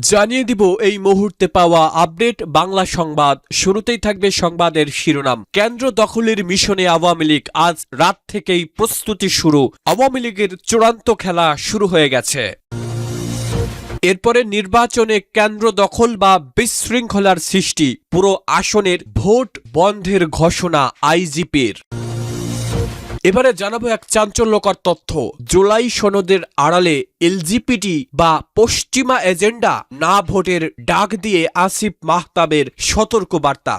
জানিয়ে দিব এই মুহূর্তে পাওয়া আপডেট বাংলা সংবাদ। শুরুতেই থাকবে সংবাদের শিরোনাম। কেন্দ্র দখলের মিশনে আওয়ামী লীগ আজ রাত থেকেই প্রস্তুতি শুরু। আওয়ামী লীগের চূড়ান্ত খেলা শুরু হয়ে গেছে। এরপরে নির্বাচনে কেন্দ্র দখল বা বিশৃঙ্খলার সৃষ্টি। পুরো আসনের ভোট বন্ধের ঘোষণা আইজিপির। এবারে জানাব এক চাঞ্চল্যকর তথ্য। জুলাই সনদের আড়ালে এলজিপিটি বা পশ্চিমা এজেন্ডা না ভোটের ডাক দিয়ে আসিফ মাহতাবের সতর্ক বার্তা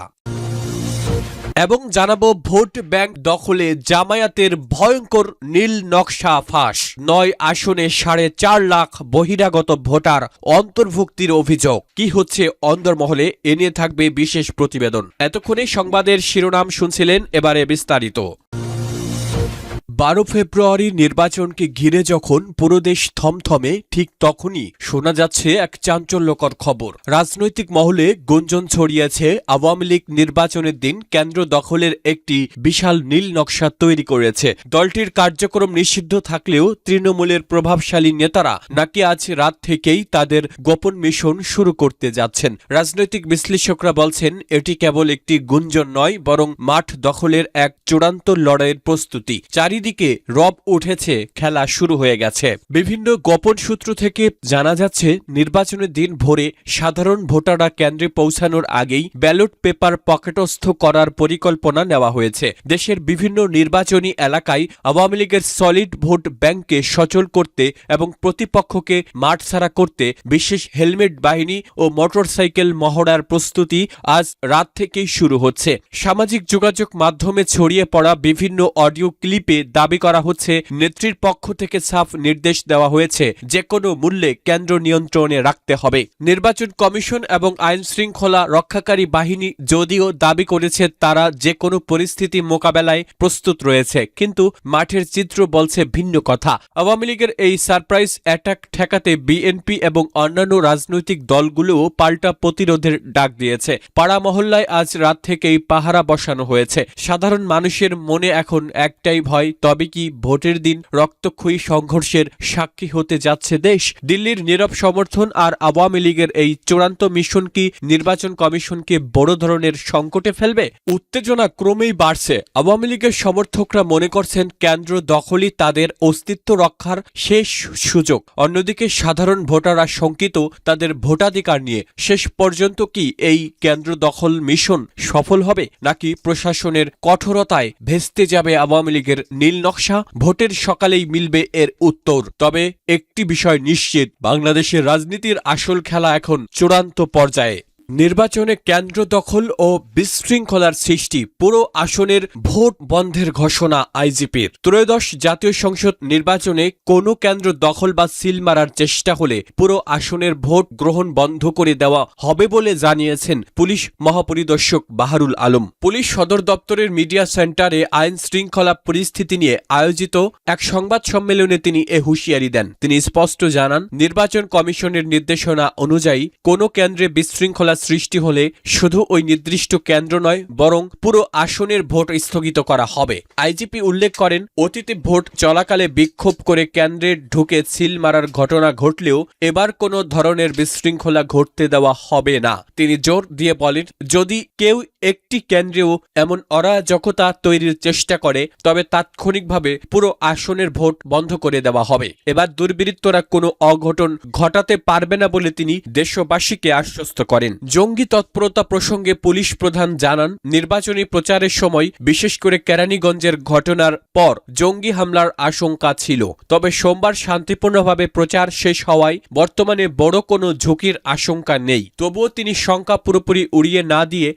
এবং জানাব ভোট ব্যাংক দখলে জামায়াতের ভয়ঙ্কর নীল নকশা ফাঁস। নয় আসনে সাড়ে চার লাখ বহিরাগত ভোটার অন্তর্ভুক্তির অভিযোগ। কি হচ্ছে অন্দরমহলে? এ নিয়ে থাকবে বিশেষ প্রতিবেদন। এতক্ষণে সংবাদের শিরোনাম শুনছিলেন এবারে বিস্তারিত। বারো ফেব্রুয়ারি নির্বাচনকে ঘিরে যখন পুরো দেশ থমথমে, ঠিক তখনই শোনা যাচ্ছে এক চাঞ্চল্যকর খবর। রাজনৈতিক মহলে গুঞ্জন ছড়িয়েছে, আওয়ামী লীগ নির্বাচনের দিন কেন্দ্র দখলের একটি বিশাল নীল নকশা তৈরি করেছে। দলটির কার্যক্রম নিষিদ্ধ থাকলেও তৃণমূলের প্রভাবশালী নেতারা নাকি আজ রাত থেকেই তাদের গোপন মিশন শুরু করতে যাচ্ছেন। রাজনৈতিক বিশ্লেষকরা বলছেন, এটি কেবল একটি গুঞ্জন নয়, বরং মাঠ দখলের এক চূড়ান্ত লড়াইয়ের প্রস্তুতি। চারিদিকে রব উঠেছে, খেলা শুরু হয়ে গেছে। বিভিন্ন গোপন সূত্র থেকে জানা যাচ্ছে, নির্বাচনের দিন ভোরে সাধারণ ভোটাররা কেন্দ্রে পৌঁছানোর আগেই ব্যালট পেপার পকেটস্থ করার পরিকল্পনা নেওয়া হয়েছে। দেশের বিভিন্ন নির্বাচনী এলাকায় আওয়ামী লীগের সলিড ভোট ব্যাংককে সচল করতে এবং প্রতিপক্ষকে মাঠ ছাড়া করতে বিশেষ হেলমেট, বাহিনী ও মোটরসাইকেল মহড়ার প্রস্তুতি আজ রাত থেকেই শুরু হচ্ছে। সামাজিক যোগাযোগ মাধ্যমে ছড়িয়ে পড়া বিভিন্ন অডিও ক্লিপে দাবি করা হচ্ছে, নেত্রীর পক্ষ থেকে সাফ নির্দেশ দেওয়া হয়েছে যে কোনো মূল্যে কেন্দ্র নিয়ন্ত্রণে রাখতে হবে। নির্বাচন কমিশন এবং আইন শৃঙ্খলা রক্ষাকারী বাহিনী যদিও দাবি করেছে তারা যে কোনো পরিস্থিতি মোকাবেলায় প্রস্তুত রয়েছে, কিন্তু মাঠের চিত্র বলছে ভিন্ন কথা। আওয়ামী লীগের এই সারপ্রাইজ অ্যাটাক ঠেকাতে বিএনপি এবং অন্যান্য রাজনৈতিক দলগুলোও পাল্টা প্রতিরোধের ডাক দিয়েছে। পাড়া মহল্লায় আজ রাত থেকেই পাহারা বসানো হয়েছে। সাধারণ মানুষের মনে এখন একটাই ভয় তবে কি ভোটের দিন রক্তক্ষয়ী সংঘর্ষের সাক্ষী হতে যাচ্ছে দেশ? দিল্লির নীরব সমর্থন আর আওয়ামী লীগের এই চূড়ান্ত মিশন কি নির্বাচন কমিশনকে বড় ধরনের সংকটে ফেলবে? উত্তেজনা ক্রমেই বাড়ছে। আওয়ামী লীগের সমর্থকরা মনে করছেন কেন্দ্র দখলই তাদের অস্তিত্ব রক্ষার শেষ সুযোগ। অন্যদিকে সাধারণ ভোটাররা শঙ্কিত তাদের ভোটাধিকার নিয়ে। শেষ পর্যন্ত কি এই কেন্দ্র দখল মিশন সফল হবে? নাকি প্রশাসনের কঠোরতায় ভেস্তে যাবে আওয়ামী লীগের নীল নকশা ভোটের সকালেই মিলবে এর উত্তর। তবে একটি বিষয় নিশ্চিত, বাংলাদেশের রাজনীতির আসল খেলা এখন চূড়ান্ত পর্যায়ে। নির্বাচনে কেন্দ্র দখল ও বিশৃঙ্খলার সৃষ্টি, পুরো আসনের ভোট বন্ধের ঘোষণা আইজিপির। ত্রয়োদশ জাতীয় সংসদ নির্বাচনে কোনো কেন্দ্র দখল বা সিল মারার চেষ্টা হলে পুরো আসনের ভোট গ্রহণ বন্ধ করে দেওয়া হবে বলে জানিয়েছেন পুলিশ মহাপরিদর্শক বাহারুল আলম। পুলিশ সদর দপ্তরের মিডিয়া সেন্টারে আইন শৃঙ্খলা পরিস্থিতি নিয়ে আয়োজিত এক সংবাদ সম্মেলনে তিনি এ হুঁশিয়ারি দেন। তিনি স্পষ্ট জানান, নির্বাচন কমিশনের নির্দেশনা অনুযায়ী কোনো কেন্দ্রে বিশৃঙ্খলা সৃষ্টি হলে শুধু ওই নির্দিষ্ট কেন্দ্র নয়, বরং পুরো আসনের ভোট স্থগিত করা হবে। আইজিপি উল্লেখ করেন, অতীতে ভোট চলাকালে বিক্ষোভ করে কেন্দ্রে ঢুকে সিল মারার ঘটনা ঘটলেও এবার কোনো ধরনের বিশৃঙ্খলা ঘটতে দেওয়া হবে না। তিনি জোর দিয়ে বলেন, যদি কেউ একটি কেন্দ্রেও এমন অরাজকতা তৈরির চেষ্টা করে, তবে তাৎক্ষণিকভাবে পুরো আসনের ভোট বন্ধ করে দেওয়া হবে। এবার দুর্বৃত্তরা কোনো অঘটন ঘটাতে পারবে না বলে তিনি দেশবাসীকে আশ্বস্ত করেন। জঙ্গি তৎপরতা প্রসঙ্গে পুলিশ প্রধান জানান, নির্বাচনী প্রচারের সময় বিশেষ করে কেরানীগঞ্জের ঘটনার পর জঙ্গি হামলার আশঙ্কা ছিল। তবে সোমবার শান্তিপূর্ণভাবে প্রচার শেষ হওয়ায় বর্তমানে বড় কোনো ঝুঁকির আশঙ্কা নেই। তবুও তিনি শঙ্কা পুরোপুরি উড়িয়ে না দিয়ে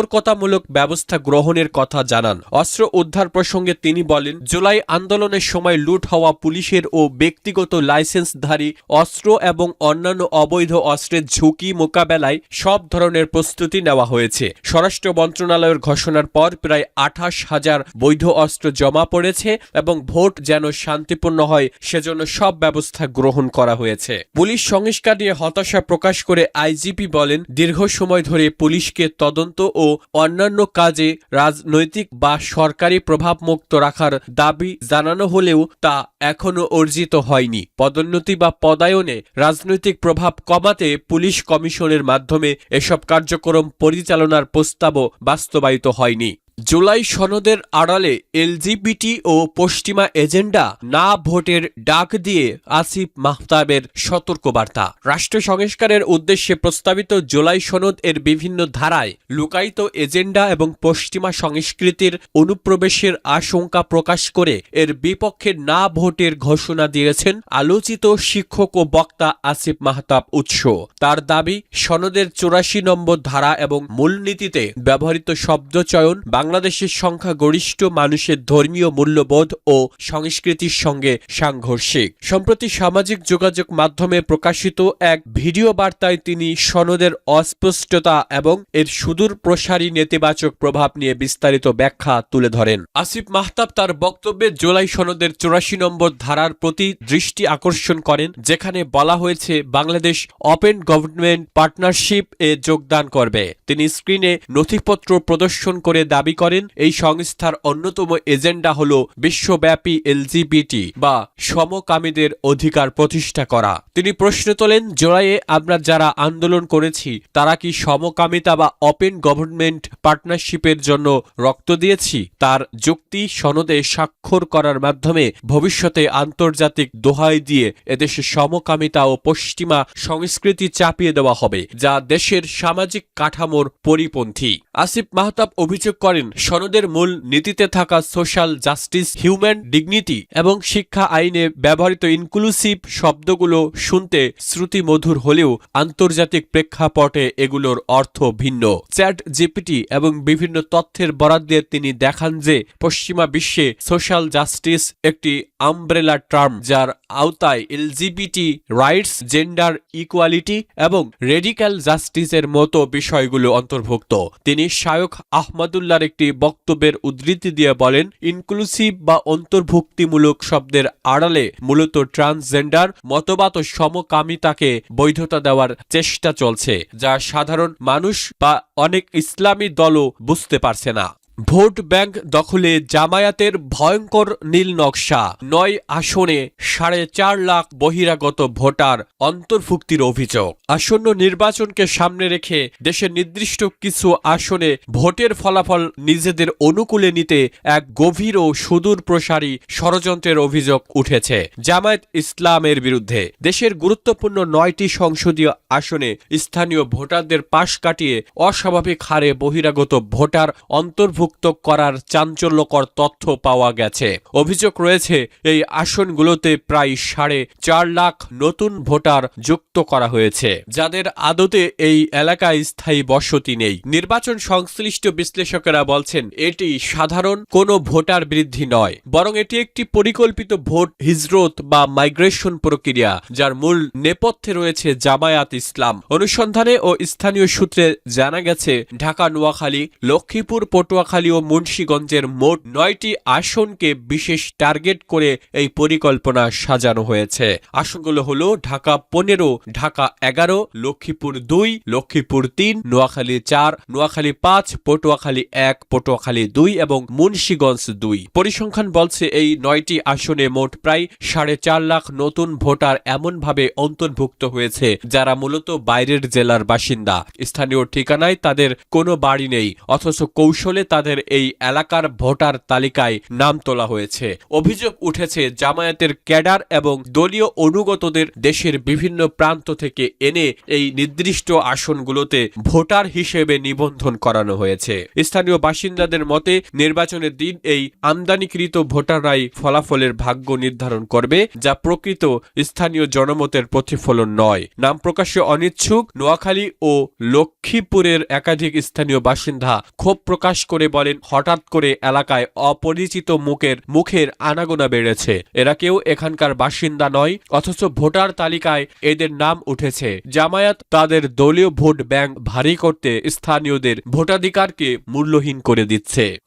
সতর্কতামূলক ব্যবস্থা গ্রহণের কথা জানান। অস্ত্র উদ্ধার প্রসঙ্গে তিনি বলেন, জুলাই আন্দোলনের সময় লুট হওয়া পুলিশের ও ব্যক্তিগত লাইসেন্সধারী অস্ত্র এবং অন্যান্য অবৈধ অস্ত্রের ঝুঁকি মোকাবেলায় সব ধরনের প্রস্তুতি নেওয়া হয়েছে। স্বরাষ্ট্র মন্ত্রণালয়ের ঘোষণার পর প্রায় আঠাশ হাজার বৈধ অস্ত্র জমা পড়েছে এবং ভোট যেন শান্তিপূর্ণ হয়, সেজন্য সব ব্যবস্থা গ্রহণ করা হয়েছে। পুলিশ সংস্কার নিয়ে হতাশা প্রকাশ করে আইজিপি বলেন, দীর্ঘ সময় ধরে পুলিশকে তদন্ত ও অন্যান্য কাজে রাজনৈতিক বা সরকারি প্রভাব মুক্ত রাখার দাবি জানানো হলেও তা এখনও অর্জিত হয়নি। পদোন্নতি বা পদায়নে রাজনৈতিক প্রভাব কমাতে পুলিশ কমিশনের মাধ্যমে এসব কার্যক্রম পরিচালনার প্রস্তাবও বাস্তবায়িত হয়নি। জুলাই সনদের আড়ালে এলজিবিটি ও পশ্চিমা এজেন্ডা না ভোটের ডাক দিয়ে আসিফ মাহতাবের সতর্কবার্তা। রাষ্ট্র সংস্কারের উদ্দেশ্যে প্রস্তাবিত জুলাই সনদ এর বিভিন্ন ধারায় লুকায়িত এজেন্ডা এবং পশ্চিমা সংস্কৃতির অনুপ্রবেশের আশঙ্কা প্রকাশ করে এর বিপক্ষে না ভোটের ঘোষণা দিয়েছেন আলোচিত শিক্ষক ও বক্তা আসিফ মাহতাব উৎস। তার দাবি, সনদের চুরাশি নম্বর ধারা এবং মূলনীতিতে ব্যবহৃত শব্দচয়ন বাংলাদেশের সংখ্যাগরিষ্ঠ মানুষের ধর্মীয় মূল্যবোধ ও সংস্কৃতির সঙ্গে সাংঘর্ষিক। সম্প্রতি সামাজিক যোগাযোগ মাধ্যমে প্রকাশিত এক ভিডিও বার্তায় তিনি সনদের অস্পষ্টতা এবং এর সুদূর প্রসারী নেতিবাচক প্রভাব নিয়ে বিস্তারিত ব্যাখ্যা তুলে ধরেন। আসিফ মাহতাব তার বক্তব্যে জুলাই সনদের চুরাশি নম্বর ধারার প্রতি দৃষ্টি আকর্ষণ করেন, যেখানে বলা হয়েছে, বাংলাদেশ ওপেন গভর্নমেন্ট পার্টনারশিপ এ যোগদান করবে। তিনি স্ক্রিনে নথিপত্র প্রদর্শন করে দাবি করেন, এই সংস্থার অন্যতম এজেন্ডা হল বিশ্বব্যাপী এলজিবিটি বা সমকামীদের অধিকার প্রতিষ্ঠা করা। তিনি প্রশ্ন তোলেন, জুলাইয়ে আমরা যারা আন্দোলন করেছি, তারা কি সমকামিতা বা ওপেন গভর্নমেন্ট পার্টনারশিপের জন্য রক্ত দিয়েছি? তার যুক্তি সনদে স্বাক্ষর করার মাধ্যমে ভবিষ্যতে আন্তর্জাতিক দোহাই দিয়ে এদেশে সমকামিতা ও পশ্চিমা সংস্কৃতি চাপিয়ে দেওয়া হবে, যা দেশের সামাজিক কাঠামোর পরিপন্থী। আসিফ মাহতাব অভিযোগ করেন সনদের মূল নীতিতে থাকা সোশ্যাল জাস্টিস, হিউম্যান ডিগনিটি এবং শিক্ষা আইনে ব্যবহৃত ইনক্লুসিভ শব্দগুলো শুনতে শ্রুতিমধুর হলেও আন্তর্জাতিক প্রেক্ষাপটে এগুলোর অর্থ ভিন্ন। চ্যাট জিপিটি এবং বিভিন্ন তথ্যের বরাদ দিয়ে তিনি দেখান যে পশ্চিমা বিশ্বে সোশ্যাল জাস্টিস একটি আমব্রেলা টার্ম যার আওতায় এলজিবিটি রাইটস, জেন্ডার ইকুয়ালিটি এবং রেডিক্যাল জাস্টিসের মতো বিষয়গুলো অন্তর্ভুক্ত। তিনি শায়ক আহমদুল্লাহর একটি বক্তব্যের উদ্ধৃতি দিয়ে বলেন, ইনক্লুসিভ বা অন্তর্ভুক্তিমূলক শব্দের আড়ালে মূলত ট্রান্সজেন্ডার মতবাদ ও সমকামিতাকে বৈধতা দেওয়ার চেষ্টা চলছে, যা সাধারণ মানুষ বা অনেক ইসলামী দলও বুঝতে পারছে না। ভোট ব্যাংক দখলে জামায়াতের ভয়ঙ্কর নীল নকশা। নয় আসনে সাড়ে চার লাখ বহিরাগত ভোটার অন্তর্ভুক্তির অভিযোগ। আসন্ন নির্বাচনকে সামনে রেখে দেশের নির্দিষ্ট কিছু আসনে ভোটের ফলাফল নিজেদের অনুকূলে নিতে এক গভীর ও সুদূর প্রসারী ষড়যন্ত্রের অভিযোগ উঠেছে। জামায়াত ইসলামের বিরুদ্ধে দেশের গুরুত্বপূর্ণ নয়টি সংসদীয় আসনে স্থানীয় ভোটারদের পাশ কাটিয়ে অস্বাভাবিক হারে বহিরাগত ভোটার অন্তর্ভুক্ত করার চাঞ্চল্যকর তথ্য পাওয়া গেছে। অভিযোগ রয়েছে, এই আসনগুলোতে প্রায় সাড়ে চার লাখ নতুন ভোটার যুক্ত করা হয়েছে। যাদের আদতে এই এলাকায় স্থায়ী বসতি নেই। নির্বাচন সংশ্লিষ্ট বিশ্লেষকেরা বলছেন, এটি সাধারণ কোনো ভোটার বৃদ্ধি নয়, বরং এটি একটি পরিকল্পিত ভোট হিজরত বা মাইগ্রেশন প্রক্রিয়া, যার মূল নেপথ্যে রয়েছে জামায়াত ইসলাম। অনুসন্ধানে ও স্থানীয় সূত্রে জানা গেছে, ঢাকা, নোয়াখালী, লক্ষ্মীপুর, পটুয়াখালী ও মুন্সীগঞ্জের মোট নয়টি আসনকে বিশেষ টার্গেট করে এই পরিকল্পনা সাজানো হয়েছে। আসনগুলো হলো ঢাকা পনেরো, ঢাকা এগারো, লক্ষ্মীপুর দুই, লক্ষ্মীপুর তিন, নোয়াখালী চার, নোয়াখালী পাঁচ, পটুয়াখালী এক, পটুয়াখালী দুই এবং মুন্সীগঞ্জ দুই। পরিসংখ্যান বলছে এই নয়টি আসনে মোট প্রায় সাড়ে চার লাখ নতুন ভোটার এমনভাবে অন্তর্ভুক্ত হয়েছে, যারা মূলত বাইরের জেলার বাসিন্দা। স্থানীয় ঠিকানায় তাদের কোনো বাড়ি নেই, অথচ কৌশলে তাদের এই এলাকার ভোটার তালিকায় নাম তোলা হয়েছে। অভিযোগ উঠেছে, জামায়াতের ক্যাডার এবং দলীয় অনুগতদের দেশের বিভিন্ন প্রান্ত থেকে এনে এই নির্দিষ্ট আসনগুলোতে ভোটার হিসেবে নিবন্ধন করানো হয়েছে। স্থানীয় বাসিন্দাদের মতে, নির্বাচনের দিন এই আমদানিকৃত ভোটাররাই ফলাফলের ভাগ্য নির্ধারণ করবে, যা প্রকৃত স্থানীয় জনমতের প্রতিফলন নয়। নাম প্রকাশে অনিচ্ছুক, নোয়াখালী ও লক্ষ্মীপুরের একাধিক স্থানীয় বাসিন্দা ক্ষোভ প্রকাশ করে বলেন, হঠাৎ করে এলাকায় অপরিচিত মুখের মুখের আনাগোনা বেড়েছে। এরা কেউ এখানকার বাসিন্দা নয়, অথচ ভোটার তালিকায় এদের নাম উঠেছে। জামায়াত তাদের দলীয় ভোট ব্যাংক ভারী করতে স্থানীয়দের ভোটাধিকারকে মূল্যহীন করে দিচ্ছে।